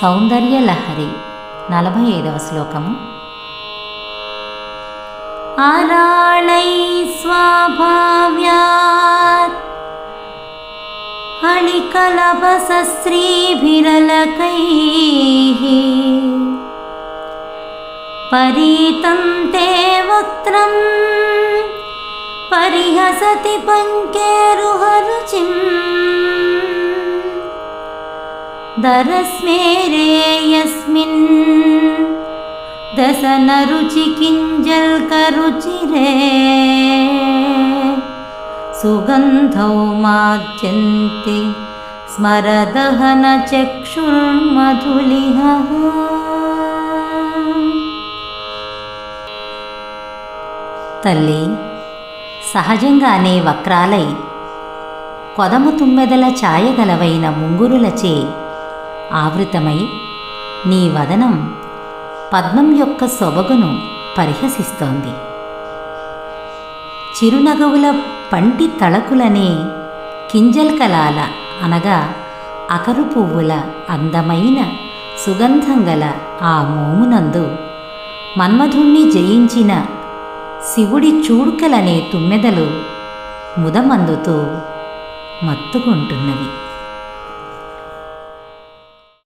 సౌందర్య లహరి నలభై ఐదవ శ్లోకము. అరాళై స్వాభావ్యాత్ అళికలభసశ్రీభిరలకైः పరీతం తే వక్త్రం పరిహసతి పంకేరుహరుచిం దరస్మేరే యస్మిన్ దశనరుచి కింజల్కరుచిరే సుగంధౌ మాద్యంతి స్మరదహన చక్షుర్మధులిహ తల్లి సహజంగానే వక్రాలై కొదము తుమ్మెదల ఛాయగలవైన ముంగురులచే ఆవృతమై నీ వదనం పద్మం యొక్క సొబగును పరిహసిస్తోంది. చిరునగవుల పంటి తళకులనే కింజల్కలాల అనగా అకరు పువ్వుల అందమైన సుగంధం గల ఆ మోమునందు మన్మధుణ్ణి జయించిన శివుడి చూడుకలనే తుమ్మెదలు ముదమందుతూ మత్తుకుంటున్నవి.